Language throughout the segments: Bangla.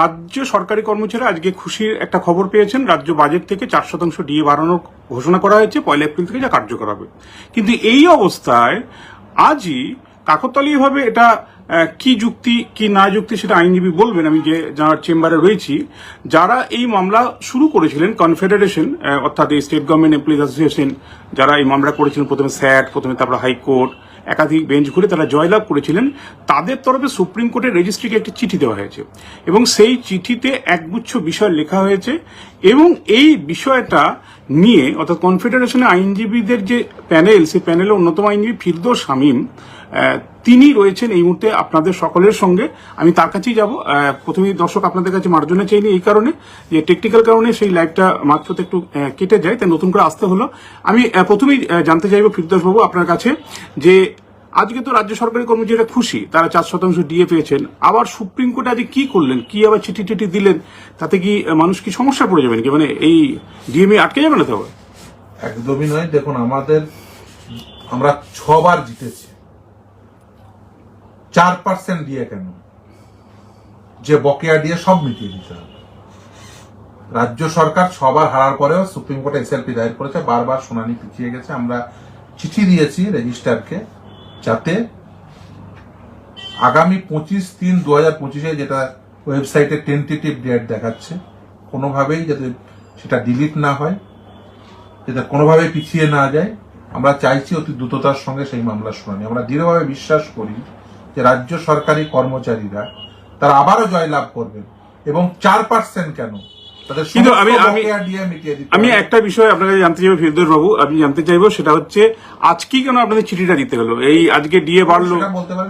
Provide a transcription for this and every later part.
রাজ্য সরকারি কর্মচারী আজকে খুশির একটা খবর পেয়েছেন। রাজ্য বাজেট থেকে চার শতাংশ ডিএ বাড়ানোর ঘোষণা করা হয়েছে। পয়লা এপ্রিল থেকে যা কার্যকর হবে। কিন্তু এই অবস্থায় আজই কাকতালীয়ভাবে এটা কি যুক্তি, কি না যুক্তি সেটা আইনজীবী বলবেন। আমি যে যার চেম্বারে রয়েছি, যারা এই মামলা শুরু করেছিলেন, কনফেডারেশন অর্থাৎ এই স্টেট গভর্নমেন্ট এমপ্লয়িজ অ্যাসোসিয়েশন, যারা এই মামলা করেছিলেন, প্রথমে স্যাট, প্রথমে তারপর হাইকোর্ট একাধিক বেঞ্চ ঘুরে তারা জয়লাভ করেছিলেন। তাদের তরফে সুপ্রিম কোর্টের রেজিস্ট্রিকে একটি চিঠি দেওয়া হয়েছে এবং সেই চিঠিতে একগুচ্ছ বিষয় লেখা হয়েছে এবং এই বিষয়টা নিয়ে, অর্থাৎ কনফেডারেশনের আইনজীবীদের যে প্যানেল, সেই প্যানেলের অন্যতম আইনজীবী ফিরদো শামীম তিনি রয়েছেন এই মুহূর্তে আপনাদের সকলের সঙ্গে। আমি তার কাছেই যাব। প্রথমেই দর্শক আপনাদের কাছে মার্জনা চাইনি এই কারণে যে টেকনিক্যাল কারণে সেই লাইভটা মাঝপথে একটু কেটে যায়, তাই নতুন করে আসতে হলো। আমি প্রথমেই জানতে চাইব ফিরদোস বাবু আপনার কাছে যে আজকে তো রাজ্য সরকারি কর্মচারীরা খুশি, তারা চার শতাংশ ডিএ পেয়েছেন। আবার সুপ্রিম কোর্টে আজকে কি করলেন? কি আবার চিঠি টিঠি দিলেন? তাতে কি মানুষ কি সমস্যা পড়ে যাবেন কি? মানে এই ডিএমএ আটকে যাবে না তো? আবার? একদমই নয়। দেখুন, আমাদের, আমরা ছবার জিতেছি। চার পার্সেন্ট দিয়ে কেন? যে বকেয়া দিয়ে সব মিটিয়ে দিতে হবে। রাজ্য সরকার সবার হারার পরেও সুপ্রিম কোর্টে এসএলপি দায়ের করেছে, বারবার শুনানি পিছিয়ে গেছে। আমরা চিঠি দিয়েছি রেজিস্ট্রারকে যাতে আগামী পঁচিশ তিন দু হাজার পঁচিশে যেটা ওয়েবসাইটে টেন্টেটিভ ডেট দেখাচ্ছে, কোনোভাবেই যাতে সেটা ডিলিট না হয়, যাতে কোনোভাবে পিছিয়ে না যায়। আমরা চাইছি অতি দ্রুততার সঙ্গে সেই মামলার শুনানি। আমরা দৃঢ়ভাবে বিশ্বাস করি যে রাজ্য সরকারি কর্মচারীরা তারা আবারও জয়লাভ করবেন এবং চার পার্সেন্ট কেন? কিন্তু আমি- আমি- আমি একটা বিষয় আপনার কাছে জানতে চাইব ফিরদৌস বাবু আমি জানতে চাইব সেটা হচ্ছে আজকেই কেন আপনাদের চিঠিটা দিতে হলো? এই আজকে ডিএ বাড়লো।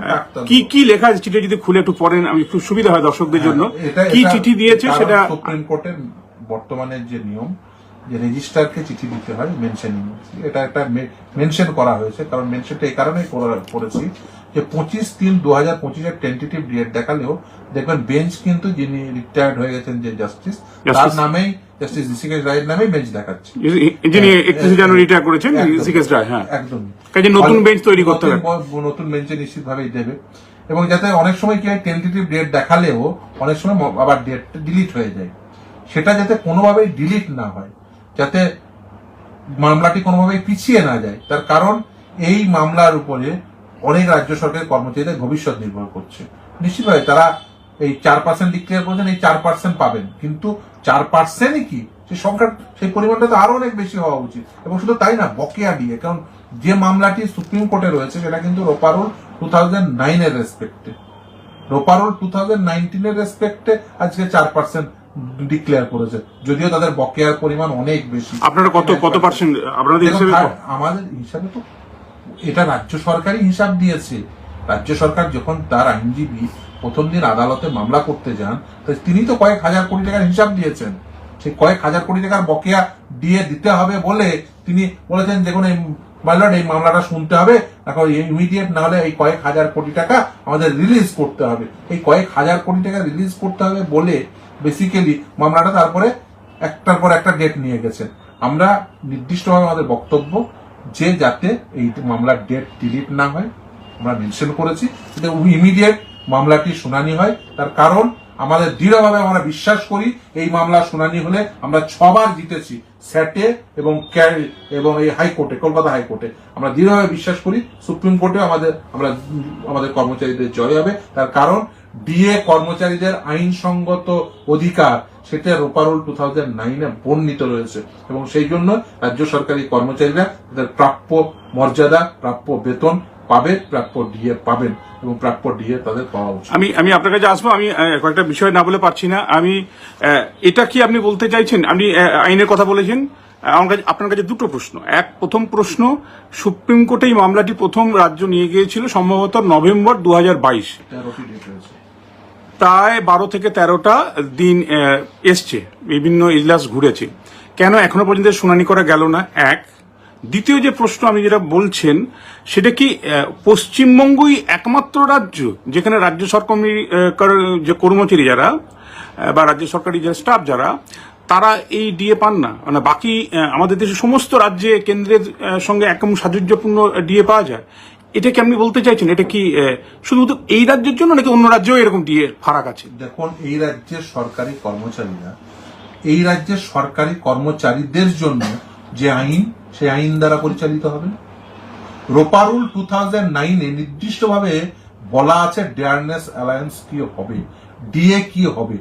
ডাক্তার। কি কি লেখা আছে চিঠি যদি খুলে একটু পড়েন আমি খুব সুবিধা হয় দর্শকদের জন্য। হ্যাঁ, কি চিঠি দিয়েছে সেটা সুপ্রিম কোর্টের বর্তমানের যে নিয়ম যে রেজিস্ট্রারকে চিঠি দিতে হয় মেনশনিং এটা একটা মেনশন করা হয়েছে কারণ মেনশনটা এই কারণেই করেছি যে পঁচিশ তিন দু হাজার পঁচিশের টেন্টেটিভ ডেট দেখালেও দেখবেন বেঞ্চ কিন্তু যিনি রিটায়ার্ড হয়ে গেছেন যে জাস্টিস তার নামেই জাস্টিস ঋষিকেশ রায়ের নামেই বেঞ্চ দেখাচ্ছে। যিনি হ্যাঁ, একত্রিশে জানুয়ারি রিটায়ার করেছেন একদম, সিকেশ রায় হ্যাঁ। একদম। কাজে নতুন বেঞ্চ তৈরি করতে হবে। নতুন বেঞ্চে নিশ্চিতভাবেই দেবে। এবং যাতে অনেক সময় কি হয় টেন্টেটিভ ডেট দেখালেও অনেক সময় আবার ডেট ডিলিট হয়ে যায়। সেটা যাতে কোনোভাবেই ডিলিট না হয় যাতে মামলাটি কোনোভাবেই পিছিয়ে না যায়। তার কারণ এই মামলার উপরে অনেক রাজ্য সরকারের কর্মচারীদের ভবিষ্যৎ নির্ভর করছে। নিশ্চিতভাবে তারা এই চার পার্সেন্ট ডিক্লেয়ার করেছেন এই চার পার্সেন্ট পাবেন। কিন্তু চার পার্সেন্টই কি? সেই সংখ্যা সেই পরিমাণটা তো আরও অনেক বেশি হওয়া উচিত। এবং শুধু তাই না বকেয়া দিয়ে। কারণ যে মামলাটি সুপ্রিম কোর্টে রয়েছে সেটা কিন্তু রোপারোল টু থাউজেন্ড নাইনের রেসপেক্টে রোপারোল টু থাউজেন্ড নাইনটিনের রেসপেক্টে আজকে চার পার্সেন্ট ডিক্লেয়ার করেছে। যদিও তাদের বকেয়ার পরিমাণ অনেক বেশি। আপনারা কত কত পার্সেন্ট আপনাদের দেখুন, আমাদের হিসাবে তো এটা রাজ্য সরকারই হিসাব দিয়েছে। রাজ্য সরকার যখন তার আইনজীবী প্রথম দিন আদালতে মামলা করতে যান তিনি তো কয়েক হাজার কোটি টাকার হিসাব দিয়েছেন। সেই কয়েক হাজার কোটি টাকার বকেয়া দিয়ে দিতে হবে বলে তিনি বলেছেন, দেখুন, এই মামলাট এই মামলাটা শুনতে হবে। এখন ইমিডিয়েট না হলে এই কয়েক হাজার কোটি টাকা আমাদের রিলিজ করতে হবে। এই কয়েক হাজার কোটি টাকা রিলিজ করতে হবে বলে বেসিক্যালি মামলাটা তারপরে একটার পর একটা ডেট নিয়ে গেছেন আমরা নির্দিষ্টভাবে আমাদের বক্তব্য যে যাতে এই মামলার ডেট ডিলিট না হয়, আমরা মেনশন করেছি ইমিডিয়েট মামলাটি শুনানি হয়। তার কারণ, আমাদের দৃঢ়ভাবে আমরা বিশ্বাস করি, এই মামলা শুনানি হলে আমরা ছবার জিতেছি স্যাটে এবং এবং এই হাইকোর্টে কলকাতা হাইকোর্টে আমরা দৃঢ়ভাবে বিশ্বাস করি, সুপ্রিম কোর্টে আমাদের, আমরা, আমাদের কর্মচারীদের জয় হবে। তার কারণ ডিএ কর্মচারীদের আইনসঙ্গত অধিকার সেটা রোপারোল টু থাউজেন্ড নাইনে বর্ণিত রয়েছে। এবং সেই জন্য রাজ্য সরকারি কর্মচারীরা তাদের প্রাপ্য মর্যাদা প্রাপ্য বেতন পাবে প্রাপ্য ডিএ পাবেন এবং প্রাপ্য ডিএ তাদের পাওয়া উচিত। আমি আমি আপনার কাছে আসব আমি কয়েকটা বিষয় না বলে পারছি না। আমি এটা কি আপনি বলতে চাইছেন? আপনি আইনের কথা বলেছেন। আমার কাছে আপনার কাছে দুটো প্রশ্ন। এক প্রথম প্রশ্ন সুপ্রিম কোর্টে এই মামলাটি প্রথম রাজ্য নিয়ে গিয়েছিল সম্ভবত নভেম্বর দু ডেট রয়েছে। প্রায় বারো থেকে তেরোটা দিন এসছে। বিভিন্ন ইজলাস ঘুরেছে। কেন এখনও পর্যন্ত শুনানি করা গেল না? এক, দ্বিতীয় যে প্রশ্ন আমি যেটা বলছেন, সেটা কি পশ্চিমবঙ্গই একমাত্র রাজ্য যেখানে রাজ্য সরকারি যে কর্মচারী যারা বা রাজ্য সরকারি যে স্টাফ যারা, তারা এই ডিএ পান না। মানে বাকি আমাদের দেশের সমস্ত রাজ্যে কেন্দ্রের সঙ্গে একদম সাযুজ্যপূর্ণ ডিএ পাওয়া যায়। এটা কি আপনি বলতে চাইছেন, এটা কি শুধুমাত্র এই রাজ্যের জন্য নাকি অন্য রাজ্যেও এরকম দিয়ে ফারাক আছে? দেখুন, এই রাজ্যের সরকারি কর্মচারীরা, এই রাজ্যের সরকারি কর্মচারীদের জন্য যে আইন, সেই আইন দ্বারা পরিচালিত হবে। রোপারুল টু থাউজেন্ড নাইনে নির্দিষ্টভাবে বলা আছে, ডেয়ারনেস অ্যালায়েন্স কি হবে, ডিএ কি হবে।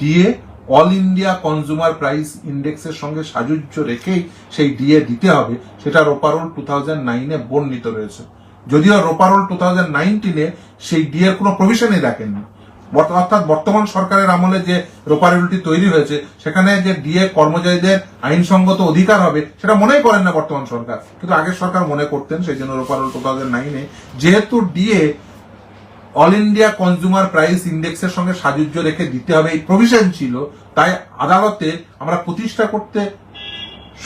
DA all India consumer price ইন্ডেক্সের সঙ্গে সাযুজ্য রেখেই সেই ডিএ দিতে হবে, সেটা রোপারুল টু থাউজেন্ড নাইনে বর্ণিত রয়েছে। যদিও রোপারোল টু থাউজেন্ড নাইনটিনে সেই ডিএর কোনো প্রভিশনই রাখেননি অর্থাৎ বর্তমান সরকারের আমলে যে রোপারেলটি তৈরি হয়েছে, সেখানে যে ডিএ কর্মচারীদের আইনসঙ্গত অধিকার হবে, সেটা মনেই করেন না বর্তমান সরকার। কিন্তু আগের সরকার মনে করতেন সেই জন্য রোপারেল টু থাউজেন্ড নাইনে যেহেতু DA all India consumer price ইন্ডেক্সের সঙ্গে সাযুজ্য রেখে দিতে হবে, এই প্রভিশন ছিল, তাই আদালতে আমরা প্রতিষ্ঠা করতে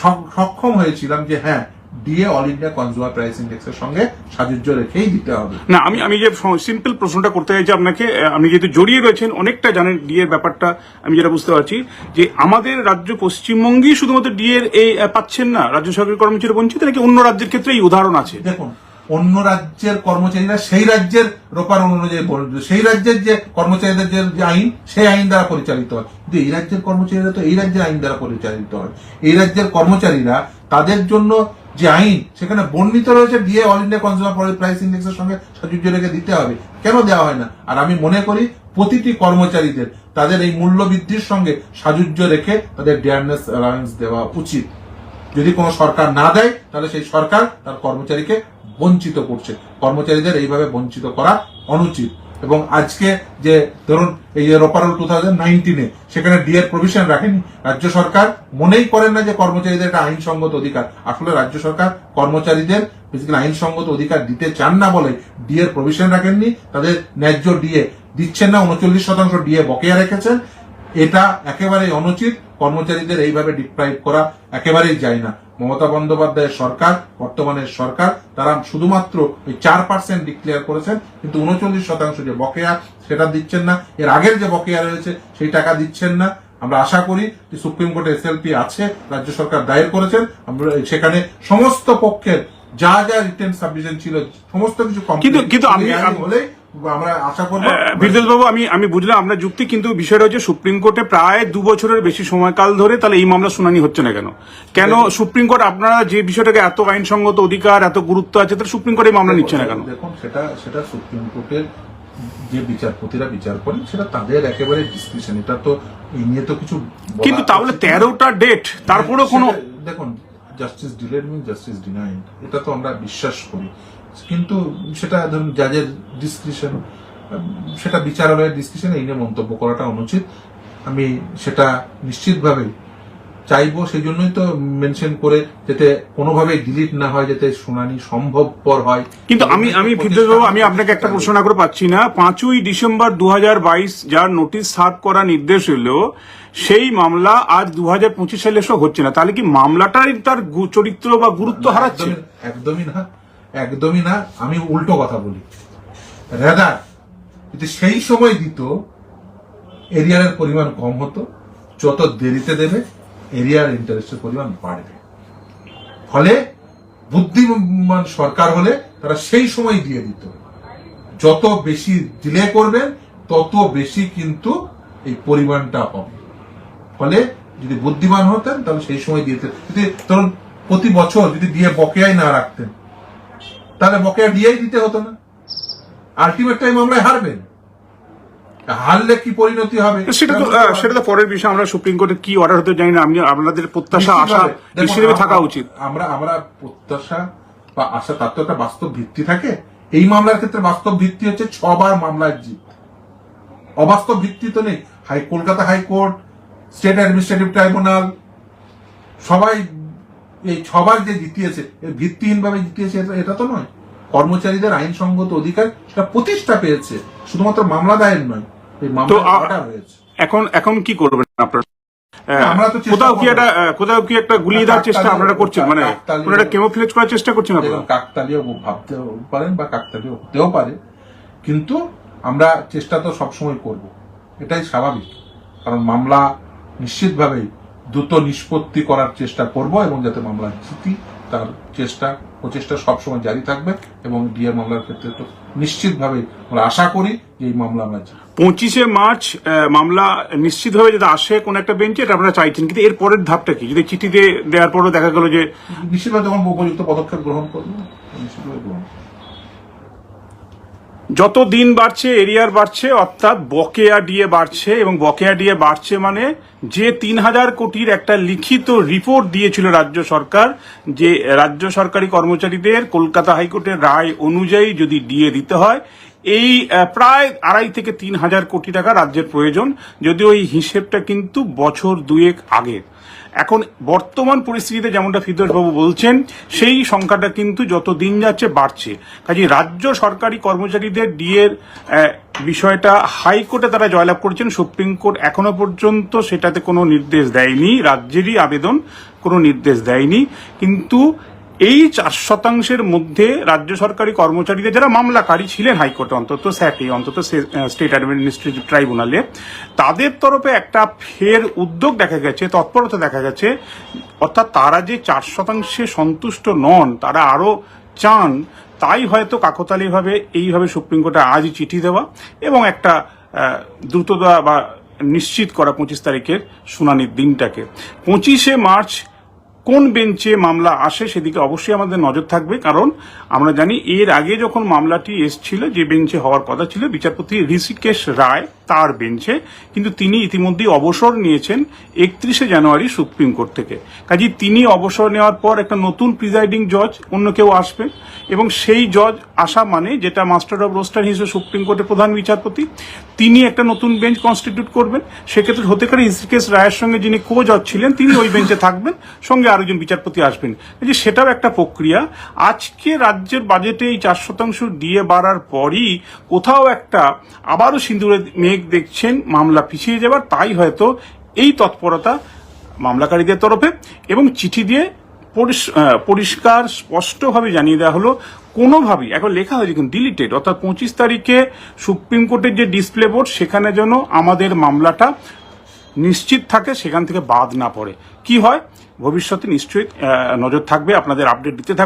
সক- সক্ষম হয়েছিলাম যে হ্যাঁ DA all India consumer price ইন্ডেক্সের সঙ্গে সাযুজ্য রেখেই দিতে হবে। না আমি আমি যে সিম্পল প্রশ্নটা করতে চাইছি আপনাকে আপনি যেহেতু জড়িয়ে রয়েছেন অনেকটা জানেন ডিএর ব্যাপারটা আমি যেটা বুঝতে পারছি যে আমাদের রাজ্য পশ্চিমবঙ্গেই শুধুমাত্র ডিএর এই পাচ্ছেন না রাজ্য সরকারের কর্মচারী বঞ্চিত নাকি অন্য রাজ্যের ক্ষেত্রে এই উদাহরণ আছে? দেখুন অন্য রাজ্যের কর্মচারীরা সেই রাজ্যের রোপার অনুযায়ী সেই রাজ্যের যে কর্মচারীদের যে যে আইন সেই আইন দ্বারা পরিচালিত হয়। কিন্তু এই রাজ্যের কর্মচারীরা তো এই রাজ্যের আইন দ্বারা পরিচালিত হয়। এই রাজ্যের কর্মচারীরা তাদের জন্য যে আইন, সেখানে বর্ণিত রয়েছে, দিয়ে অল ইন্ডিয়া কনজিউমার প্রাইস ইন্ডেক্সের সঙ্গে সাযুজ্য রেখে দিতে হবে। কেন দেওয়া হয় না? আর আমি মনে করি, প্রতিটি কর্মচারীদের তাদের এই মূল্য বৃদ্ধির সঙ্গে সাযুজ্য রেখে তাদের ডেয়ারনেস অ্যালাউন্স দেওয়া উচিত। যদি কোনো সরকার না দেয়, তাহলে সেই সরকার তার কর্মচারীকে বঞ্চিত করছে। কর্মচারীদের এইভাবে বঞ্চিত করা অনুচিত। এবং আজকে যে ধরুন এই যে রোপারল টু থাউজেন্ড নাইনটিনে সেখানে ডিএর প্রভিশন রাখেনি, রাজ্য সরকার মনেই করেন না যে কর্মচারীদের একটা আইনসঙ্গত অধিকার। আসলে রাজ্য সরকার কর্মচারীদের বেসিক্যালি আইনসঙ্গত অধিকার দিতে চান না বলে ডিএর প্রভিশন রাখেননি, তাদের ন্যায্য ডিএ দিচ্ছেন না, উনচল্লিশ শতাংশ ডিএ বকেয়া রেখেছেন। এটা একেবারেই অনুচিত। কর্মচারীদের এইভাবে ডিপ্রাইভ করা একেবারেই যায় না। মমতা বন্দ্যোপাধ্যায়ের সরকার বর্তমানের সরকার তারা শুধুমাত্র ওই চার পার্সেন্ট ডিক্লেয়ার করেছেন কিন্তু উনচল্লিশ শতাংশ যে বকেয়া সেটা দিচ্ছেন না। এর আগের যে বকেয়া রয়েছে সেই টাকা দিচ্ছেন না। আমরা আশা করি যে সুপ্রিম কোর্টে এসএলপি আছে রাজ্য সরকার দায়ের করেছেন। আমরা সেখানে সমস্ত পক্ষের যা যা রিটেন সাবমিশন ছিল সমস্ত কিছু কিন্তু- কিন্তু আমি- হলেই আমরা আশা করব বিদ্যুৎ বাবু আমি আমি বুঝলাম আপনার যুক্তি কিন্তু বিষয়টা হচ্ছে সুপ্রিম কোর্টে প্রায় দু বছরের বেশি সময়কাল ধরে তাহলে এই মামলা শুনানি হচ্ছে না কেন? কেন সুপ্রিম কোর্ট আপনারা যে বিষয়টাকে এত আইনসঙ্গত অধিকার এত গুরুত্ব আছে তাহলে সুপ্রিম কোর্ট এই মামলা নিচ্ছে না কেন? দেখুন সেটা সেটা সুপ্রিম কোর্টের যে বিচারপতিরা বিচার করেন সেটা তাদের একেবারে ডিসক্রিপশন এটা তো এই নিয়ে তো কিছু কিন্তু তাহলে তেরোটা ডেট তারপরেও কোনো দেখুন justice delayed mean justice denied এটা তো আমরা বিশ্বাস করি। কিন্তু সেটা ধরুন জাজের ডিসক্রিপশন সেটা বিচারালয়ের ডিসক্রিপশন এই নিয়ে মন্তব্য করাটা অনুচিত। আমি সেটা নিশ্চিতভাবেই চাইব সেই জন্যই তো মেনশন করে যাতে কোনোভাবে ডিলিট না হয় যাতে শুনানি সম্ভবপর হয়। কিন্তু আমি আমি ফিরদৌস বাবু আমি আপনাকে একটা প্রশ্ন না করে পাচ্ছি না। পাঁচই ডিসেম্বর দু হাজার বাইশ যার নোটিশ সার্ভ করা নির্দেশ এলো সেই মামলা আজ দু হাজার পঁচিশ সালে এসে হচ্ছে না। তাহলে কি মামলাটাই তার চরিত্র বা গুরুত্ব হারাচ্ছে? একদমই না। একদমই না, আমি উল্টো কথা বলি। রেদার যদি সেই সময় দিত এরিয়ারের পরিমাণ কম হতো, যত দেরিতে দেবে, এরিয়ার ইন্টারেস্টের পরিমাণ বাড়বে। ফলে বুদ্ধিমান সরকার হলে তারা সেই সময় দিয়ে দিত। যত বেশি ডিলে করবেন, তত বেশি কিন্তু এই পরিমাণটা হবে। ফলে যদি বুদ্ধিমান হতেন, তাহলে সেই সময় দিতে যদি ধরুন, প্রতি বছর যদি দিয়ে বকেয়াই না রাখতেন তাহলে বকেয়া দিয়েই দিতে হতো না। আলটিমেট টাইম আমরা হারবেন হারলে কি পরিণতি হবে? সেটা তো সেটা তো পরের বিষয়। আমরা সুপ্রিম কোর্টে কি অর্ডার হতে জানি না। আমি আপনাদের প্রত্যাশা আশা হিসেবে থাকা উচিত। আমরা আমরা প্রত্যাশা বা আশা তার তো একটা বাস্তব ভিত্তি থাকে। এই মামলার ক্ষেত্রে বাস্তব ভিত্তি হচ্ছে ছবার মামলার জিত অবাস্তব ভিত্তি তো নেই। High Kolkata high court state administrative tribunal সবাই এই ছবার যে জিতিয়েছে এর ভিত্তিহীন ভাবে জিতিয়েছে এটা- তো নয়। কর্মচারীদের আইনসঙ্গত অধিকার সেটা প্রতিষ্ঠা পেয়েছে শুধুমাত্র মামলা দায়ের নয় এই মামলা হয়েছে। এখন এখন কি করবেন আপনারা? কোথাও কি একটা কোথাও কি একটা গুলিয়ে দেওয়ার চেষ্টা আপনারা করছেন? মানে কাকতালীয়- কোনো একটা কেমোফ্লেজ করার চেষ্টা করছেন আপনারা? দেখুন, কাকতালীয় ভাবতেও পারেন বা কাকতালীয় হতেও পারে কিন্তু আমরা চেষ্টা তো সবসময় করব। এটাই স্বাভাবিক কারণ মামলা নিশ্চিতভাবেই দ্রুত নিষ্পত্তি করার চেষ্টা করব এবং যাতে মামলা জিতি তার চেষ্টা প্রচেষ্টা সবসময় জারি থাকবে এবং ডিএ মামলার ক্ষেত্রে তো নিশ্চিতভাবে আমরা আশা করি যে এই মামলা আমরা। পঁচিশে মার্চ মামলা নিশ্চিতভাবে যদি আসে কোন একটা বেঞ্চে এটা আপনারা চাইছেন কিন্তু এর পরের ধাপটা কি যদি চিঠি দিয়ে দেওয়ার পরও দেখা গেল যে নিশ্চিতভাবে যখন উপযুক্ত পদক্ষেপ গ্রহণ করব নিশ্চিতভাবে গ্রহণ। যত দিন বাড়ছে, এরিয়ার বাড়ছে, অর্থাৎ বকেয়া ডিএ বাড়ছে এবং বকেয়া ডিএ বাড়ছে মানে যে তিন হাজার কোটির একটা লিখিত রিপোর্ট দিয়েছিল রাজ্য সরকার যে রাজ্য সরকারি কর্মচারীদের কলকাতা হাইকোর্টের রায় অনুযায়ী যদি ডিএ দিতে হয়, এই প্রায় আড়াই থেকে তিন হাজার কোটি টাকা রাজ্যের প্রয়োজন। যদিও এই হিসেবটা কিন্তু বছর দুয়েক আগের এখন বর্তমান পরিস্থিতিতে যেমনটা ফিদোষবাবু বলছেন, সেই সংখ্যাটা কিন্তু যত দিন যাচ্ছে বাড়ছে। কাজে রাজ্য সরকারি কর্মচারীদের ডিএর বিষয়টা হাইকোর্টে তারা জয়লাভ করেছেন, সুপ্রিম কোর্ট এখনও পর্যন্ত সেটাতে কোনো নির্দেশ দেয়নি, রাজ্যেরই আবেদন কোনো নির্দেশ দেয়নি। কিন্তু এই চার শতাংশের মধ্যে রাজ্য সরকারি কর্মচারীদের যারা মামলাকারী ছিলেন হাইকোর্টে, অন্তত স্যাটে, অন্তত স্টেট অ্যাডমিনিস্ট্রেটিভ ট্রাইব্যুনালে, তাদের তরফে একটা ফের উদ্যোগ দেখা গেছে, তৎপরতা দেখা গেছে। অর্থাৎ তারা যে চার শতাংশে সন্তুষ্ট নন, তারা আরও চান, তাই হয়তো কাকতালীয়ভাবে এইভাবে সুপ্রিম কোর্টে আজই চিঠি দেওয়া এবং একটা দ্রুততা বা নিশ্চিত করা পঁচিশ তারিখের শুনানির দিনটাকে। পঁচিশে মার্চ কোন বেঞ্চে মামলা আসে সেদিকে অবশ্যই আমাদের নজর থাকবে, কারণ আমরা জানি এর আগে যখন মামলাটি এসছিল, যে বেঞ্চে হওয়ার কথা ছিল, বিচারপতি ঋষিকেশ রায় তার বেঞ্চে, কিন্তু তিনি ইতিমধ্যেই অবসর নিয়েছেন একত্রিশে জানুয়ারি সুপ্রিম কোর্ট থেকে। কাজে তিনি অবসর নেওয়ার পর একটা নতুন প্রিজাইডিং জজ অন্য কেউ আসবেন এবং সেই জজ আসা মানে যেটা মাস্টার অফ রোস্টার হিসেবে সুপ্রিম কোর্টের প্রধান বিচারপতি, তিনি একটা নতুন বেঞ্চ কনস্টিটিউট করবেন। সেক্ষেত্রে হতে পারে ঋষিকেশ রায়ের সঙ্গে যিনি কো জজ ছিলেন, তিনি ওই বেঞ্চে থাকবেন, সঙ্গে আরেকজন বিচারপতি আসবেন। যে সেটাও একটা প্রক্রিয়া। আজকে রাজ্যের বাজেটে এই চার শতাংশ দিয়ে বাড়ার পরই কোথাও একটা আবারও সিন্দুরের মেঘ দেখছেন মামলা পিছিয়ে যাবার, তাই হয়তো এই তৎপরতা মামলাকারীদের তরফে এবং চিঠি দিয়ে পরিষ্কার, স্পষ্টভাবে জানিয়ে দেওয়া হলো, কোনোভাবেই, এখন লেখা হয়েছে কিন্তু ডিলিটেড অর্থাৎ পঁচিশ তারিখে সুপ্রিম কোর্টের যে ডিসপ্লে বোর্ড সেখানে যেন আমাদের মামলাটা নিশ্চিত থাকে, সেখান থেকে বাদ না পড়ে। কি হয়? ভবিষ্যতে নিশ্চয়ই নজর থাকবে, আপনাদের আপডেট দিতে থাকবে।